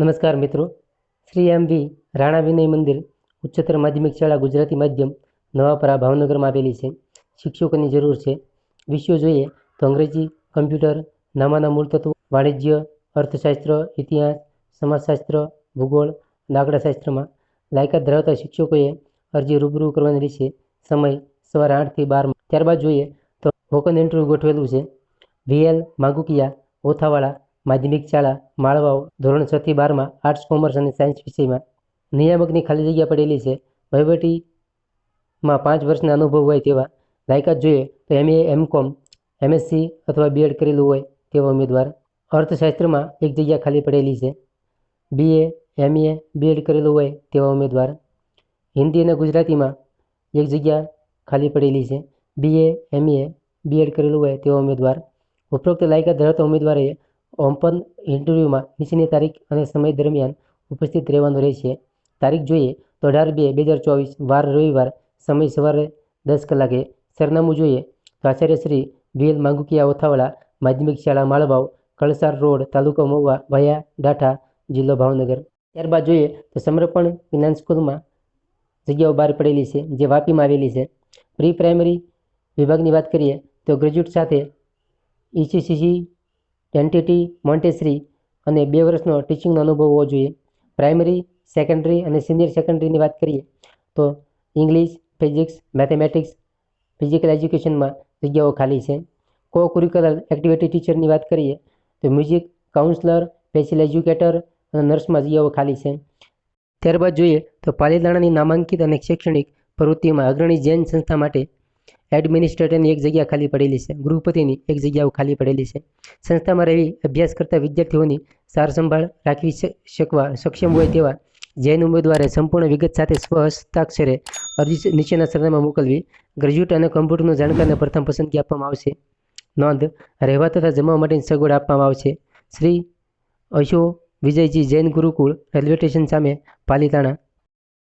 નમસ્કાર મિત્રો. શ્રી એમ વી રાણા વિનય મંદિર ઉચ્ચતર માધ્યમિક શાળા ગુજરાતી માધ્યમ નવાપરા ભાવનગરમાં આવેલી છે. શિક્ષકોની જરૂર છે. વિષયો જોઈએ તો અંગ્રેજી, કમ્પ્યુટર, નામાના મૂળ તત્વો, વાણિજ્ય, અર્થશાસ્ત્ર, ઇતિહાસ, સમાજશાસ્ત્ર, ભૂગોળ દાખલાશાસ્ત્રમાં લાયકાત ધરાવતા શિક્ષકોએ અરજી રૂબરૂ કરવાની રહેશે. સમય સવારે આઠથી બાર ત્યારબાદ જોઈએ તો વોકન ઇન્ટરવ્યૂ ગોઠવેલું છે. વીએલ માગુકિયા, ઓથાવાળા માધ્યમિક શાળા, માળવાઓ, ધોરણ છ થી બારમાં આર્ટ્સ કોમર્સ અને સાયન્સ વિષયમાં. નિયામકની ખાલી જગ્યા પડેલી છે. વહીવટીમાં પાંચ વર્ષના અનુભવ હોય તેવા લાયકાત જોઈએ તો એમએ એમકોમ એમએસસી અથવા બીએડ કરેલું હોય તેવા ઉમેદવાર. અર્થશાસ્ત્રમાં એક જગ્યા ખાલી પડેલી છે. બીએ એમએ બીએડ કરેલું હોય તેવા ઉમેદવાર. હિન્દી અને ગુજરાતીમાં એક જગ્યા ખાલી પડેલી છે. બીએ એમએ બીએડ કરેલું હોય તેવા ઉમેદવાર. ઉપરોક્ત લાયકાત ધરાવતા ઉમેદવારે ઓપન ઇન્ટરવ્યૂમાં નીચેની તારીખ અને સમય દરમિયાન ઉપસ્થિત રહેવાનું રહેશે. તારીખ જોઈએ તો અઢાર બે બે હજાર ચોવીસ, વાર રવિવાર, સમય સવારે દસ કલાકે. સરનામું જોઈએ તો આચાર્ય શ્રી વીએલ માંગુકિયા ઓથાવાળા, માધ્યમિક શાળા માળવાવ, કળસાર રોડ, તાલુકો મહુવા વયા ડાઠા, જિલ્લો ભાવનગર. ત્યારબાદ જોઈએ તો સમર્પણ વિજ્ઞાન સ્કૂલમાં જગ્યાઓ બહાર પડેલી છે, જે વાપીમાં આવેલી છે. પ્રી પ્રાઇમરી વિભાગની વાત કરીએ તો ગ્રેજ્યુએટ સાથે ઇસીસીસી એનટીટી મોન્ટેસરી અને બે વર્ષનો ટીચિંગનો અનુભવ હોવો જોઈએ. પ્રાઇમરી સેકન્ડરી અને સિનિયર સેકન્ડરીની વાત કરીએ, તો ઇંગ્લિશ ફિઝિક્સ મેથેમેટિક્સ ફિઝિકલ એજ્યુકેશનમાં જગ્યાઓ ખાલી છે. કો કુરિકુલર એક્ટિવિટી ટીચરની વાત કરીએ, તો મ્યુઝિક કાઉન્સલર સ્પેશિયલ એજ્યુકેટર અને નર્સમાં જગ્યાઓ ખાલી છે. ત્યારબાદ જોઈએ તો પાલીતાણાની નામાંકિત અને શૈક્ષણિક પ્રવૃત્તિઓમાં અગ્રણી જૈન સંસ્થા માટે એડમિનિસ્ટ્રેટરની એક જગ્યા ખાલી પડેલી છે. ગૃહપતિની એક જગ્યાઓ ખાલી પડેલી છે. સંસ્થામાં રહેવી અભ્યાસ કરતા વિદ્યાર્થીઓની સારસંભાળ રાખવી શકવા સક્ષમ હોય તેવા જૈન ઉમેદવારે સંપૂર્ણ વિગત સાથે સ્વહસ્તાક્ષરે અરજી નીચેના સરનામાં મોકલવી, ગ્રેજ્યુએટ અને કમ્પ્યુટરનો જાણકારને પ્રથમ પસંદગી આપવામાં આવશે. નોંધ, રહેવા તથા જમવા માટેની સગવડ આપવામાં આવશે. શ્રી અશો વિજયજી જૈન ગુરુકુળ રેલવે સ્ટેશન સામે પાલીતાણા